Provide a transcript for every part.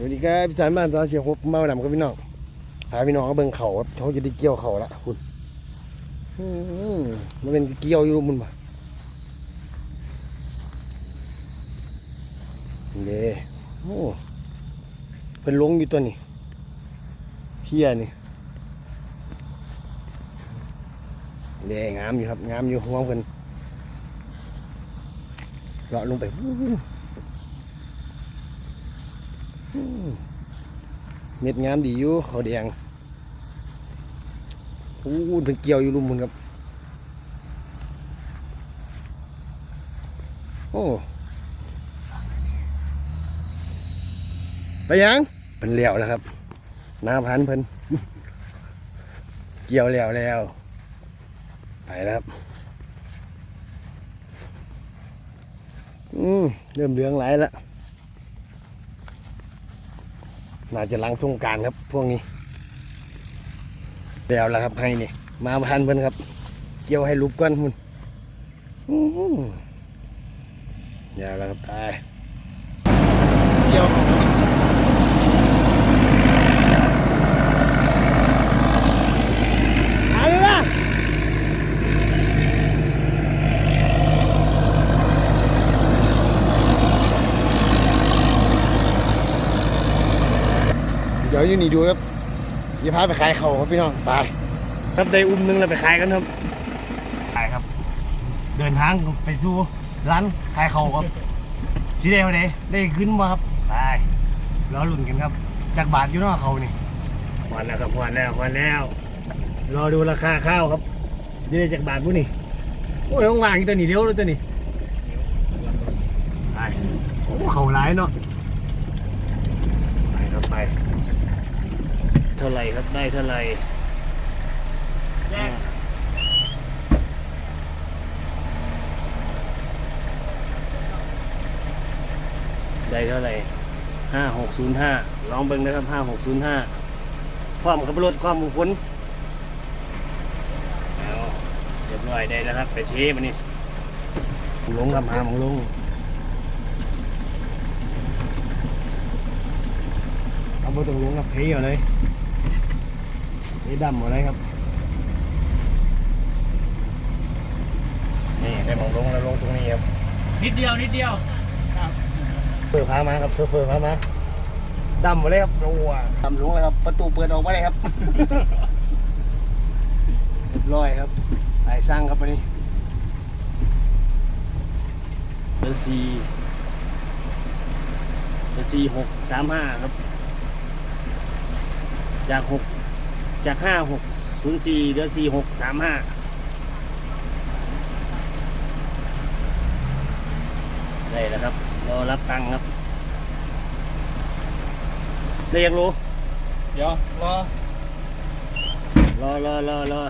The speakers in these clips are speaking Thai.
สวัสดีครับพี่สารบ้านตอนเชียร์พบมาดำกับพี่น้องพาพี่น้องก็เบิ่งเขาครับเขาจะได้เกี่ยวเขาละคุณมันเป็นเกี่ยวอยู่มุนมาเด้โอ้เป็นลงอยู่ตัวนี้เพียนี่เด้งามอยู่ครับงามอยู่ห่วงเพิ่นเลาะลงไปอ เม็ดงามดีอยู่เขาแดงโอ้เป็นเกี่ยวอยู่รุมมุนครับ โอ้ไปยังเป็นเหลี่ยวแล้วครับหน้าพันเพิ่นเกี่ยวแล้วแล้วไปแล้วครับ อืมเริ่มเหลืองไหลายแล้ว น่าจะลังสงการครับ พวกนี้แล้วแล้วครับให้นี่มาพันเพิ่นครับ เกี่ยวให้ลุบก่อนมุนอื้อหือเดี๋ยวแล้วครับตายกี่ยวเอาเลยนะเดี๋ยวอยู่นี่ดูครับอย่าพาไปขายเขาครับพี่น้องไปครับได้อุ้มหนึงแล้วไปขายกันครับไปครับ เดินทางไปสู่ร้านขายเขาครับจีเดียวเด้ได้ขึ้นมาครับไปรอลุ้นกันครับ จากบาทอยู่เนอกเขานี่หวานแล้วครับหวานแล้วหวานแล้ว รอดูราคาข้าวครับจีได้จากบาทบุนี่โอ้ยต้องวางอีกตัวนี้เลี้ยวเลยตัวนี้ไปโอ้เขาร้ายเนาะไปครับไป เท่าไหร่ครับได้เท่าไหร่แยกได้เท่าไหร่ห้าหกศูนย์ห้าลองเบิ่งนะครับห้าหกศูนย์ห้าความขับรถความบุคคลเอาเรียบร้อยได้แล้วครับ ไปเทมันนี่ลงครับหาหมองลงเอาไปตรงลงครับเทเอาเลย เทดำเอาเลยครับ นี่ได้หมองลงแล้วลงตรงนี้ครับ นิดเดียวนิดเดียวเปิดพามาครับเซิร์ฟเฟอร์พามาดำมาเลยครับโอ้โหดำลงเลยครับ ประตูเปิดออกมาเลยครับเรียบร้อยครับไอ้สร้างครับวันนี้เบอร์สี่เบอร์สี่หกสามห้าครับ จากหก จากห้าหกศูนย์สี่เดือสี่หกสามห้าได้แล้วครับรอรับตังค์ครับเรียกรู้ เดี๋ยวรอรอรอรอรอ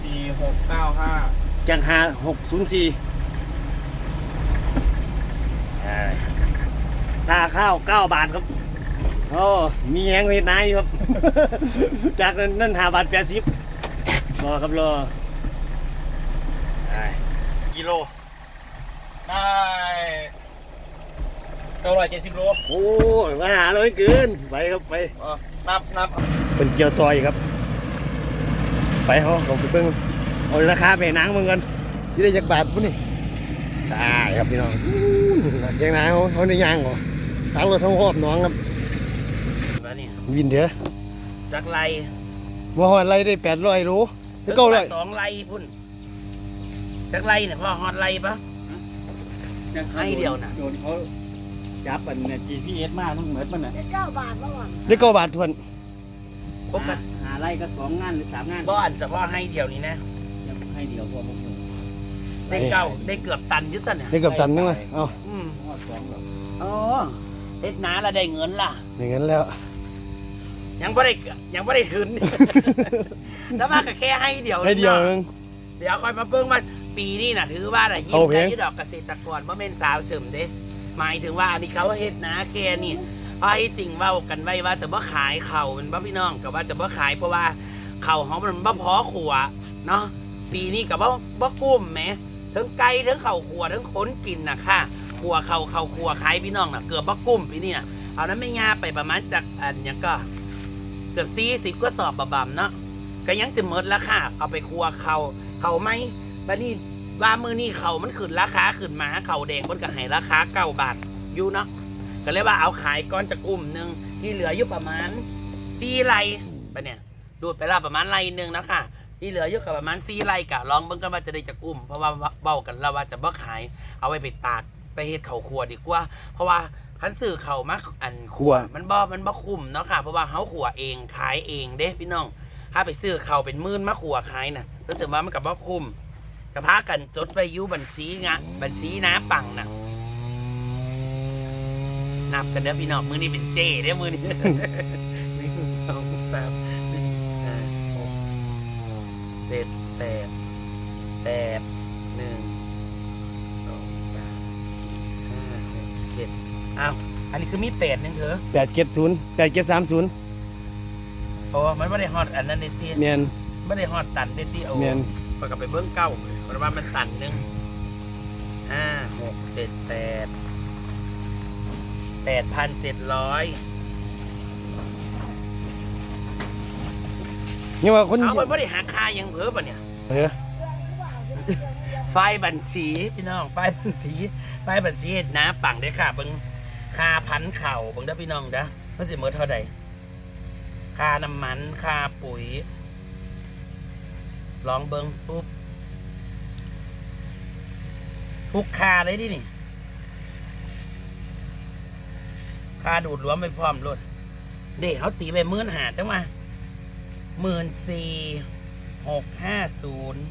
สี่หกเก้าห้าจากหาหกศูนย์สี่ค่าข้าวเก้าบาทครับ โอ้มีแหงเห็ดนายอยู่ครับ จากนั้นนั่นหาบาทแปดสิบรอครับรอได้กิโล ได้เก้าร้อยเจ็ดสิบโลโอ้ยมาหาเราไม่เกิน ไปครับไปเออนับนับเป็นเกียวต่อยครับ ไปเขาเขาไปเบิ่งเอาราคาไปหนังมึงกันที่ได้จากบาทปุ่นนี่ได้ครับพี่น้องอู้ยางหนาเขาเขาในยางเหรอทั้งรถทั้งหอบน้องครับแล้ วนี่วินเถอะจากไรว่าหอดไรได้แปดร้อยโลแล้วเก้าร้อยสองไรพุ่นจากไรเนี่ยพ่อฮอดไรปะให้เดียวน่ะโดนเขาจับอันเนี่ย GPS มาทั้งหมดมันน่ะได้เก้าบาททวนปกติหาไร่ก็สองงานหรือสามงานบ้านเฉพาะให้เดียวนี้นะยังให้เดียวพอผมได้เก้าได้เกือบตันอยึดตันเนี่ยได้เกับตันนึงเลยเอ้าอืมหอดสองหรอกอ๋อเฮ็ดนาแล้วได้เงินล่ะอย่างนั้นแล้ว ยังไม่ได้ยังไม่ได้ทุนแล้วมาก็แค่ให้เดียวให้เดียวนาะนึงเดี๋ยวค่อยมาเบิ่งว่าปีนี้น่ะถือว่าน่ะยิ้เอามเพลใจงยี่ดอกเกษตรกรบ่แม่นสาวเสริมเด้หมายถึงว่าอันนี้เขาเฮ็ดนะแกนี่ไอ้จริงเว้ากันไว้ว่าจะบ่ขายเขามันบ่พี่น้องก็ว่าจะบ่ขายเพราะว่าเขาเฮามันบ่พอขัวเนาะปีนี้ก็บ่บ่กุ้มแหมทั้งไก่ทั้งข้าวขัวทั้งคนกินน่ะค่ะขัวเขาเขาขัวขายพี่น้องน่ะเกือบบ่กุ้มปีนี้น่ะเอานั้นไม่ยาไปประมาณจากอันหยังก็เกือบสี่สิบก็สอบบะบำเนาะก็ยังจะหมดราคาเอาไปครัวเขาเขาไหมบัดนี้ว่ามือนี่เขามันขึ้นราคาขึ้นมาเขาแดงบนก็ให้ราคาเก้าบาทอยู่เนาะก็เลยว่าเอาขายก้อนจากอุ้มหนึ่งที่เหลืออยู่ประมาณสี่ไรปะเนี่ยดูดไปล้วประมาณไรหนึ่งนะค่ะที่เหลืออยู่กับประมาณสี่ไรกะลองเบิ่งกันว่าจะได้จากอุ้ม เพราะว่าเบ้ากันแล้วว่าจะบ่ขาย เอาไว้ไปตากไปเฮ็ดเขาครัวดีกว่า เพราะว่า พันสื่อเขามาอันครัวมันบ่มันบ่คุ้มเนาะค่ะ เพราะว่าเฮาขัวเองขายเองเด้พี่น้อง ถ้าไปซื้อเขาวเป็นหมื่นมาขัวขายน่ะรู้สึกว่ามันกับบ่คุ้มจะพากันจดไปอยุบัญชีงะบัญชีน้าปังน่ะนับกันเด้อพี่น้องมือนี้เป็นเจเด้อมือนี้ หนึ่งสองสามสี่ห้าหกเจ็ดแปดแปดหนึ่งสองสามสี่ห้าหกเจ็ดอ้าว อันนี้ คือมีแปดหนึงเถอะแปดเจ็ดศูนย์แปดเจ็ดสามศูนย์โอ้มันไม่ได้ฮอตอันนั้นเดตี้เมียนไม่ได้ฮอตตันเดตี้โอ้เมียนปกลับไปเบิ้งเก้าเพราะว่ามันตันหนึ่งห้าหกเจ็ดแปดแปดพันเจ็ดร้อยนี่ว่าคนเอามันไม่ได้หักค่ายังเพิ่มป่ะเนี่ย เออไฟบัญชีพี่น้องไฟบัญชีไฟบัญชีเฮ็ดน้าปังได้อค่ะเบิ่ง ค่าพันเข่าบิ่งเด้อพี่น้องเด้อมันสิหมดเท่าใดค่าน้ำมันค่าปุ๋ยลองเบิ่งปุ๊บทุกค่าเลยดินี่ค่าดูดรวมไปพร้อมรถเด็กเขาตีไปหมื่นหาจังมาหมื่นสี่หกห้าศูนย์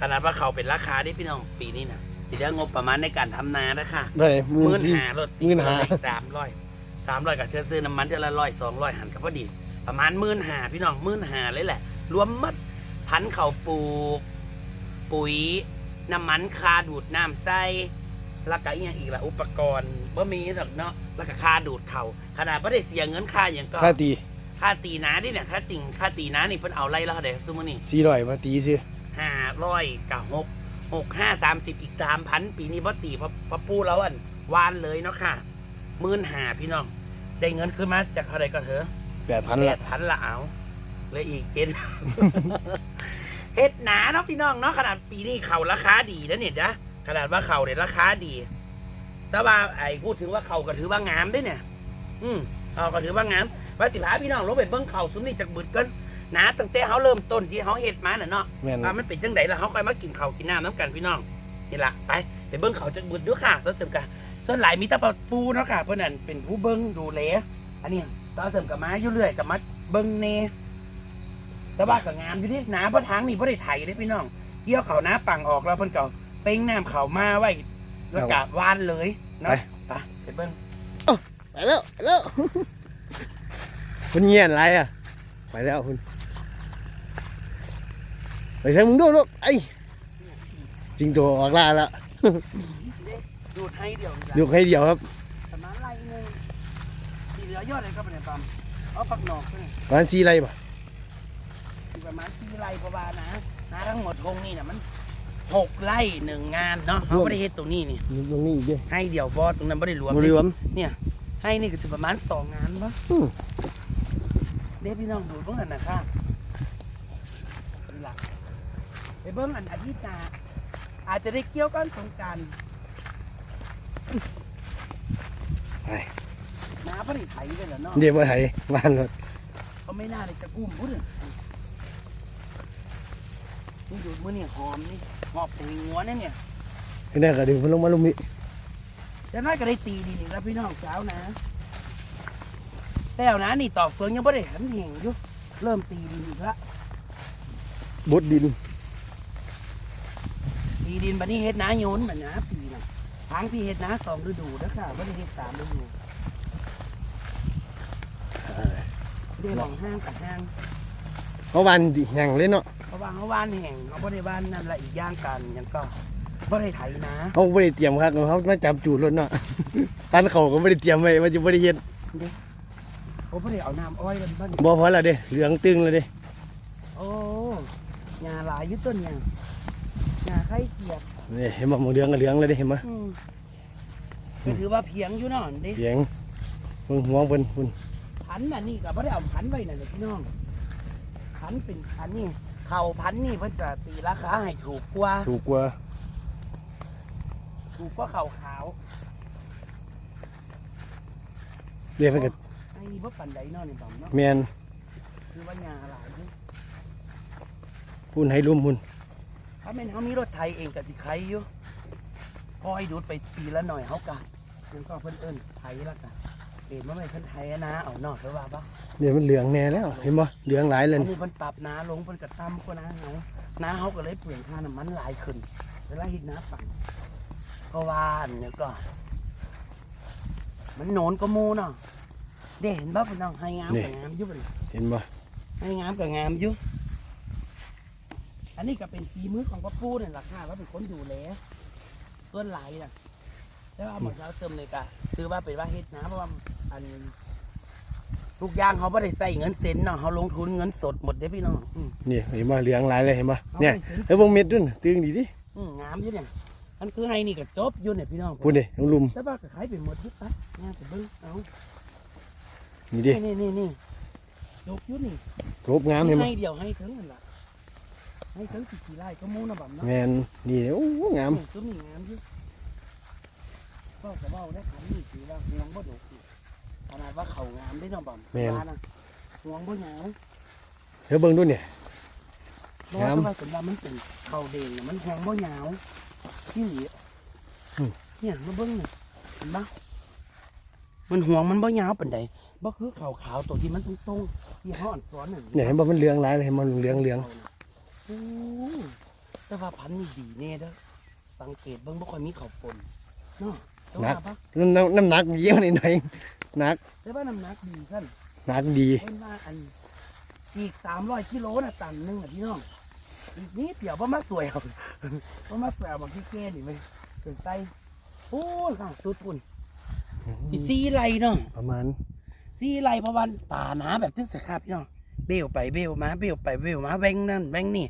ขนาดว่าเขาเป็นราคาที่พี่น้องปีนี้นะ ปีได้งบประมาณในการทำนานะค่ะได้หหมื่มื่นนสี่หารถหมื่นห้าสามร้อยสามร้อยกับเธอซื้อน้ำมันเท่าละร้อยสองร้อยหันกับพอดี ประมาณหมื่นหาพี่น้องหมื่นหาเลยแหละ รวมหมัดพันธุ์เขาวปลูกปุ๋ยน้ำมันคาดูดน้ำใส่แล้วก็อีกอย่างอีกละอุปกรณ์บ่มีหรอกเนาะแล้วก็ค่าดูดเขาขนาดไม่ได้เสียเงินค่าอย่างก็ค่าตีค่าตีน้าดิเนี่ยค่าติ่งค่าตีน้านี่เพิ่นเอาไรแล้วเดี๋ยวซุมื้อนี่สี่ร้อยมาตีซื้อห้าร้อยกับหก หกห้าสามสิบอีกสามพันปีนี้พ่ตีพ่อพ่อปูแล้วอันวานเลยเนาะค่ะหมื่นหาพี่น้อง ได้เงินคืนมาจากเท่าไรก็เถอะแปดพันแปละดพันละเอาเลยอีกเจ็ด เฮ็ดหนาเนาะพี่น้องเนาะขนาดปีนี้เขาราคาดีนะเนี่ยจ้ะขนาดว่าเขาเนี่ยราคาดี แต่ว่าไอ้พูดถึงว่าเขาก็ถือว่างามเด้วยเนี่ย อืมเขาก็ถือว่างามว่าสิพาพี่น้องลงไปเบิ้งเขาสุดนี่จากบึดกันห นาตั้งแต่เขาเริ่มต้นที่เขาเฮ็ดมาน่ะเนาะแม่น ว่ามันเป็นจังไดแล้วเขาค่อยมากินข้าวกินน้ำน้ำกันพี่น้องนี่ละไปไปเบิ้งเขาจักบุดด้วยค่ะตัวเสริมกันส่วนหลายมีแตะปูเนาะค่ะเพื่อนนั่นเป็นผู้เบิ้งดูแลอันนี้ตัวเสริมกับมาอยู่เรื่อยกับมาเบิ้งเนแต่ว่าก็งามอยู่นี่หนาเพราะทางนี่เพราะได้ไถเลยพี่น้อง เกี่ยวเขาหน้าปังออกแล้วเพิ่นเก่าเป้งน้ำเขามาไว้แล้วกะวานเลยเนาะไปไปเบิ้ง ไปแล้วไปแล้ว คุณเงียนไรอะ ไปแล้วคุณ ไปใช้มึงดูลูกไอ้จริงตัวออกล่าแล้วดูดให้เดียวดูให้เดียวครับประมาณไรหนึงที่เหลือยอดเลยก็เป็นปั๊มเอาปักหนอกไปนี่ร้านซีไรป่ะอยู่ประมาณที่ไร่เพราะว่านะนะทั้งหมดทงนี่นะมันหกไร่หนึ่งงานเนาะเขาไม่ได้เฮ็ดตรงนี้นี่ตรงนี้อีกเด้ให้เดี่ยวบอตรงนั้นไม่ได้รวมบริวมเนี่ย ให้นี่ก็จะประมาณสองงานปะอืมเด็พี่น้องดูเบื้องอันนะค่ะนี่ล่ะ ไปเบื้องอันอาทิตย์หน้าอาจจะได้เกี่ยวกันสงกรารไปน้าผลิตไถไปแล้วเนาะเดี๋ยวมาไถบ้านรถเขาไม่น่าเลยจะกุ้มพูดเลยนี่ดูมือนี่หอมนี่หอบตีหัวเนี่ยเนี่ยก็ได้ก็ดึงมันลงมาลุมนี่จะน้อยก็ได้ตีดีนี่แล้วพี่น้องเช้านะแล้วนะนี่ต่อเฟืองยังไม่ได้หันแห่งอยู่เริ่มตีดินอีกละบดดิน ตีดินบัดนี้เฮ็ดนาโยนบัดนะปีน่ะทางพี่เฮ็ดนาสองฤดูนะค่ะไม่ได้เฮ็ดสามฤดูเรียกของห้างกับห้างเขาวันดิแห่งเลยเนาะเขาวางเขาวานแห่งเขาไม่ได้วานนั่นละอีกอย่างกันหยังก็ไม่ได้ไถนาเขาไม่ได้เตรียมครับเขามาจับจูดรถเนาะร้านเขาก็ไม่ได้เตรียมไว้ว่าจะไม่ได้เฮ็ดเขาไม่ได้เอาน้ำอ้อยกันบ้านบ่พอแล้วเด้เหลืองตึงแล้วเด้โอ้หญ้าหลายอยึดต้นหญ้า หญ้าไข่เกียบนี่เห็นบ่หมองเหลืองก็เหลืองเลยเด้เห็นบ่อืมก็ถือว่าเพียงอยู่เนอนเด้เสียงเบิ่งหัวเพิ่นพุ่นพันน่ะนี่ก็บ่ได้เอาพันไว้น่ะเลยพี่น้องพันเป็นพันนี่เข่าพันนี่เพิ่นจะตีราคาให้ถูกกว่าถูกกว่าถูกกว่าเข่าขาวเรียกเพิ่นก็ไอ้นี่บ่ปันใดเนาะนี่บ่เนาะแม่นคือว่ายาหลายอยู่พุ่นให้ลุ่มพุ่น ถ้าแม่นเฮามีรถไถเองก็สิใครอยู่พอให้ดูดไปปีละหน่อยเฮาก็ยังก็เพิ่นเอิ้นไถละกันเห็นว่าไม่นเพิ่นไถอะนะเอาเนาะหรือว่าบ่เดี๋ยวมันเหลืองแน่แล้วเห็นบ่เหลืองหลายเลยอันนี้เพิ่นปรับน้าลงเพิ่นก็ต่ำกว่าน้าหายน้าเฮาก็เลยเปลี่ยนค่าน้ำมันหลายขึ้นเวลาเฮ็ดน้าปั่นเพราะว่าอันเนี่ยก็ มันโหนนก็มูเนาะเด้เห็นบ่พี่น้องให้งามกับงามอยู่บ่นี่เห็นบ่ให้งามกับงามอยู่ อันนี้ก็เป็นฝีมือของพ่อปู่นี่นล่ะค่ะว่าเป็นคนดูแลต้นหลายน่ะแต่ว่าหมดแล้วเติมเลยก็ถือว่าเป็นว่าเฮ็ดนะเพราะว่าอันทุกอย่างเขาไม่ได้ใส่เงินเซ็นเนาะเขาลงทุนเงินสดหมดเด้อพี่น้องอืม นี่เห็นบ่เหลืองหลายเลยเห็นบ่เขาเนี่ยไม่ได้เฮ้ยเบิ่งเม็ดด้วยน่ะตึงดีดิอืมงามอยู่เนี่ยอันคือไฮนี่ก็จบอยู่เนี่ยพี่น้องพุ่นดิน้องลุมแต่ว่าก็ขายไปหมดทุกตัดงานแต่เบิ้งเอานี่ดินี่นี่นี่จบอยู่นี่ครบงามเห็นบ่ให้เดียวให้ถึงนั่นล่ะ ให้ถึงสิกี่ไร่ก็มูนะบ่ำเนาะแม่นนี่โอ้โหงามนี่ซุ้มนี่งามอยู่ก็กระเบ้าได้ขันนี่สีแล้วห่วงบ่ดกอีกขนาดว่าเขางามได้เนาะบ่ำว่านะห่วงบ่หยาวเดี๋ยวเบิ่งดูเนี่ยเพราะว่างามถ้าว่าสมบัติมันเป็นเขาเด่นน่ะมันห่วงบ่หยาวที่หลีอืมเนี่ยมาเบิ่งนี่เห็นปะมันห่วงมันบ่ยาวปานใดบ่คือขาวขาวๆตัวที่มันตรงๆที่ห่อนซ้อนน่ะเนี่ยเห็นบ่มันเหลืองหลายเลยเห็นบ่เหลืองเหลืองโอ้แต่ว่าพันธุ์นี่ดีแน่เด้อสังเกตเบิ่งบ่ค่อยมีข้าวปนเนาะแต่ว่าปะน้ำน้ำน้ำหนักเยี่ยวนิดหน่อยหนักแต่ว่าน้ำหนักดีคั่นหนักดีเพิ่นว่าอันอีก300กิโลน่ะตันหนึงอะพี่น้องอีกนิดเดียวบ่มาสวยเอาบ่มาสวยเอาบักที่แก่นี่มันเป็นไส้โอ้ยค่ะสุดพุ่นสิซีไรเนาะประมาณสี่ไรเพราะวันตาหนาแบบทึ่งเสียครับพี่น้อง เบลไปเบลมาเบลไปเบลมาแวงนั่นแวงนี่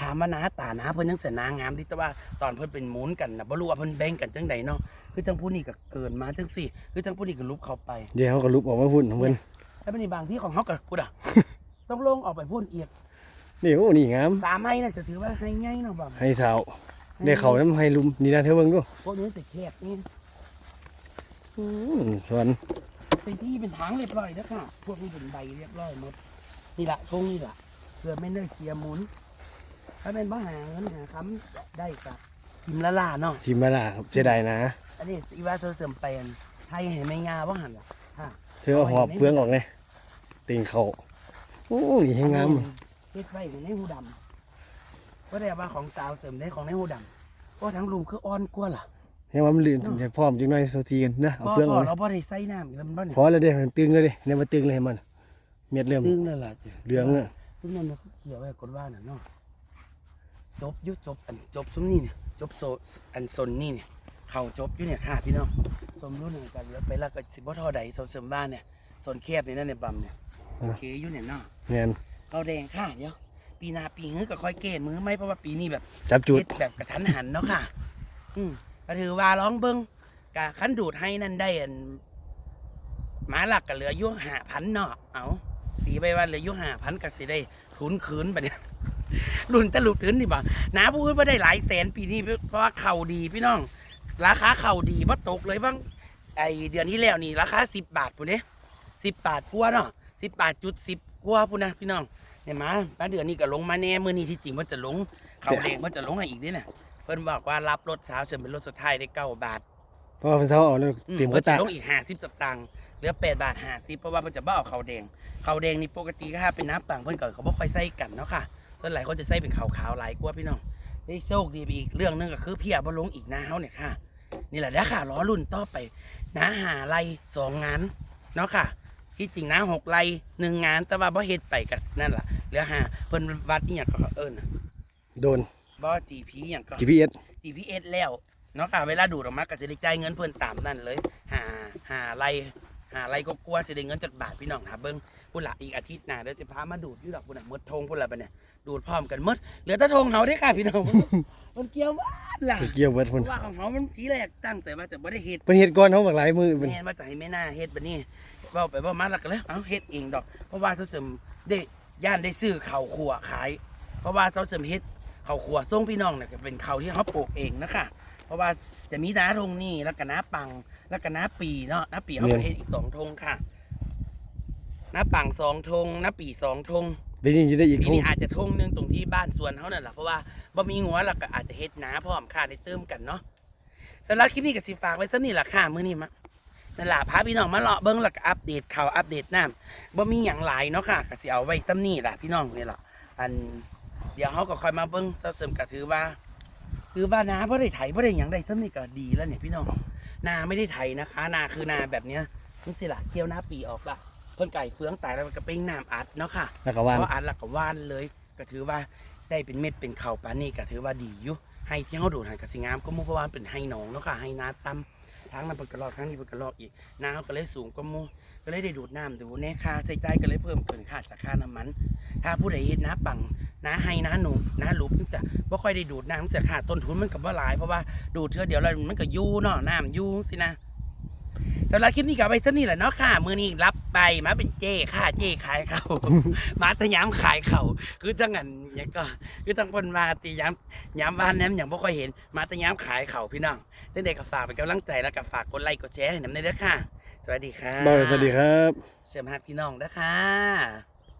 ถามว่าหนาตาหนาเพิ่นยังเสียนางามดิแต่ว่าตอนเพิ่นเป็นหมุนกันนะบ่รู้ว่าเพิ่นแบ่งกันจังใดเนาะคือจังผู้นี้ก็เกินมาจังสี่ คือจังผู้นี้ก็ลุบเข้าไปเดี๋ยวเขาก็ลุกออกมาพุ่นของเพิ่นแล้วเป็นบางที่ของเขาก็พูดอะ ต้องลงออกไปพ่นเอียดนี่โอ้นี่งามสามไม้น่ะจะถือว่าให้ง่ายเนาะบ่ให้สาวได้เขาน้ำให้ลุมนี่นะเธอเบิ่งดูพวกนี้แต่แคบนี่อืมสวนเป็นที่เป็นทางเรียบร้อยแล้วค่ะพวกนี้เป็นใบเรียบร้อยหมด นี่แหละทงนี่แหละเพื่อไม่ได้เคลียร์หมุน ถ้าเป็นบ้าหาเงินหาคำได้กับทิมละลาเนาะทีมมาล่ะครับเสียดายนะ อันนี้อีว่าเธอเสริมแปลนไทยเห็นไม่งาว่าหันล่ะฮะเธอเอาหอบเฟืองออกเลยติงเขาโอ้ยให้งามเฮ็ดไว้ในหูดำก็ได้ว่าของสาวเสริมได้ของในหูดำก็ทั้งลุมคืออ่อนกว่าล่ะให้ว่ามันลื่นจะพร้อมจังหน่อยโซทีกันนะเอาพอเฟืองพอออกเลยเราบ่ได้ใส่น้ำอีกแล้วมันบ่เนี่ยพอแล้วเด้มันตึงเลยเด้เนี่ยมาตึงเลยให้มัน เม็ดเริ่มตึงแล้วล่ะจ้ะเหลืองอะซุ่มนั่นมันเขียวไว้กดว่าน่ะเนาะจบอยุจบอันจบซุ้มนี่เนี่ยจบโซอันซนนี่เนี่ยเข่าจบอยู่เนี่ยค่ะพี่น้องสมรุ่นหนึ่งกันเหลือไปแล้วก็สิบ่เท่าใดโซเสริมบ้านเนี่ยโซนแคบนี่นั่นเนี่ยปั๊มเนี่ยโอเคอยู่เนี่ยเนาะแม่นเราแดงค่ะเดี๋ยวปีหน้าปีหื้อก็ค่อยเกณฑ์มือไหมเพราะว่าปีนี้แบบจับจุดเฮ็แบบกระทันหันเนาะค่ะ อืมก็ถือว่าร้องเบิ้งกะขันดูดให้นั่นได้อันหมาหลักก็เหลืออยุ่หาพันเนาะเอา ตีไปว่าเหลืออยุ่หาพันก็สิได้ทุนคืนไปเนี่ยรุ่นตะลุดคืนนี่บ่นาพูดว่าได้หลายแสนปีนี้เพราะว่าเข่าดีพี่น้อง ราคาเข่าดีว่าตกเลยบ้างไอเดือนที่แล้วนี่ราคาสิบบาทปุ่นเด้สิบบาทกว่าเนาะสิบบาทจุดสิบกว่าปุ่นนะพี่น้องเนี่ยมามาเดือนนี้ก็ลงมาแน่มือนี้ที่จริงมันจะลงเข่าแดงมันจะลงให้อีกด้วยเนี่ยเพิ่นบอกว่ารับรถสาวเสริมเป็นรถสุดท้ายได้เก้าบาทเพราะเพิ่นเซาเอาแล้วเตรียมกเพิ่ระนจะตาลงอีกห้าสิบสตางค์ เหลือแปดบาทห้าสิบเพราะว่ามันจะบ้าเอาเข่าแดงเข่าแดงนี่ปกติก็ถ้าเป็นน้ำปังเพิ่นก็เขาบ่ค่อยใส่กันเนาะค่ะส่วนหลายคนจะใส่เป็นขาวๆหลายกว่าพี่น้องได้โชคดีไปอีกเรื่องหนึงก็คือเพียบ่ลงอีกนะเฮาเนี่ยค่ะ นี่แหละเด้อค่ะล้อรุ่นต่อไปนะหาไรสองงานเนาะค่ะ ที่จริงนะหกไรหนึ่งงาน แต่ว่าบ่เฮ็ดไปกับนั่นล่ะเหลือหาเพิ่นวัดอีหยังก็เขาเอิ้นน่ะโดนบ่ GP อหยังก็ GPS GPS แล้วเนาะค่ะเวลาดูดออกมาก็จะได้จ่ายเงินเพิ่นตามนั่นเลยหาหาไร หาไรก็กลัวจะได้เงินจากบาทพี่น้องหาเบิ่งพุ่นละอีกอาทิตย์หน้าเดี๋ยวจะพามาดูดอยู่ดอกพุ่นน่ะหมดทงพุ่นละบัดเนี่ยดูดพร้อมกันหมดเหลือแต่ทงเฮาเด้อค่ะพี่น้อง มันเกี่ยวว่าล่ะไปเกี่ยวเบิดเพพุ่นราะว่าของเฮามันทีแรกตั้งแต่ว่าจะบ่ได้เฮ็ด เพิ่นเฮ็ดก่อนเฮาบักหลายมือเพิ่น แม่นว่าจะให้แม่หน้าเฮ็ดแบบนี้เว้าไปเว้ามาแล้วก็เลยเอาเฮ็ดเองดอก เพราะว่าเสาเสริมได้ย่านได้ซื้อข้าวขัวขาย เพราะว่าเสาเสริมเฮ็ดข้าวขัวส่งพี่น้องเนี่ยก็เป็นข้าวที่เขาปลูกเองนะคะ เพราะว่าจะมีน้าทงนี่แล้วก็น้าปัง แล้วก็น้าปีเนาะน้าปีเขาก็เฮ็ดอีกสองทงค่ะน้าปังสองทงน้าปีสองทงเดี๋ยวนี้จะได้อีกปีทุ่งนี้อาจจะทงหนึงตรงที่บ้านสวนเขานั่นแหละเพราะว่าบ่มีงัวแล้วก็อาจจะเฮ็ดนาพร้อมค่ะได้เติมกันเนาะสำหรับคลิปนี้ก็สิฝากไว้สักนี่ล่ะค่ะมื้อนี้มานั่นล่ะพาพี่น้องมาเลาะเบิ่งแล้วก็อัปเดตข่าวอัปเดตน้ำบ่มีหยังหลายเนาะค่ะก็สิเอาไว้ซ้ำนี่ล่ะพี่น้องนี่ล่ะอัน เดี๋ยวเขาก็ค่อยมาเบิ่งเสริมก็ถือว่า ถือว่านาบ่ได้ไถบ่ได้หยังได้ซ้ำนี่ก็ดีแล้วเนี่ยพี่น้องนาไม่ได้ไถนะคะ นาคือนาแบบเนี้ยนี่สิล่ะเกี่ยวหน้าปีออกล่ะเพิ่นไก่เฟืองตายแล้วมันก็เป็นน้ำอัดเนาะค่ะแล้วก็ว่านเพราะอันละก็ว่านเลย ก็ถือว่าได้เป็นเม็ดเป็นเข่าวปานนี่ก็ถือว่าดีอยู่ให้ที่เขาดูดหันกับสิงามก็หมูเพราะว่ามันเป็นให้หนองเนาะค่ะให้นาต่ำทั้งนั้นเพิ่นกระลอกทั้งนี้เพิ่นกระลอกอีกน้ำก็เลยสูงกว่าหมู ก็เลยได้ดูดน้ำดูแน่ค่าใช้จ่ายก็เลยเพิ่มขึ้นค่าจากค่าน้ำมัน ถ้าผู้ใดเฮ็ดน้าปังน้าให้น้าหนูน้าหลุบมันจะบ่ค่อยได้ดูดน้ำมันจะขาดต้นทุนมันก็บ่หลายเพราะว่าดูดเทื่อเดียวแล้วมันก็ยู่เนาะน้ำยู่สินะสำหรับคลิปนี้ก็เอาไปซะนี่แหละเนาะค่ะ มือนี้รับไปมาเป็นเจ้ค่ะเจ้ขายเขามาตะย้ำขายเขาคือจังงันอย่างก็คือจังคนมาตีย้ำย้ำบ้านนั้นอย่างบ่ค่อยเห็น มาตะย้ำขายเขาพี่น้องเช่นเด็กก็ฝากเป็นกำลังใจแล้วก็ฝากกดไลค์กดแชร์ให้น้ำในเด้อค่ะ วัสดีค่ะบอกเลยสวัสดีครับเชิญมาพี่น้องเด้อค่ะ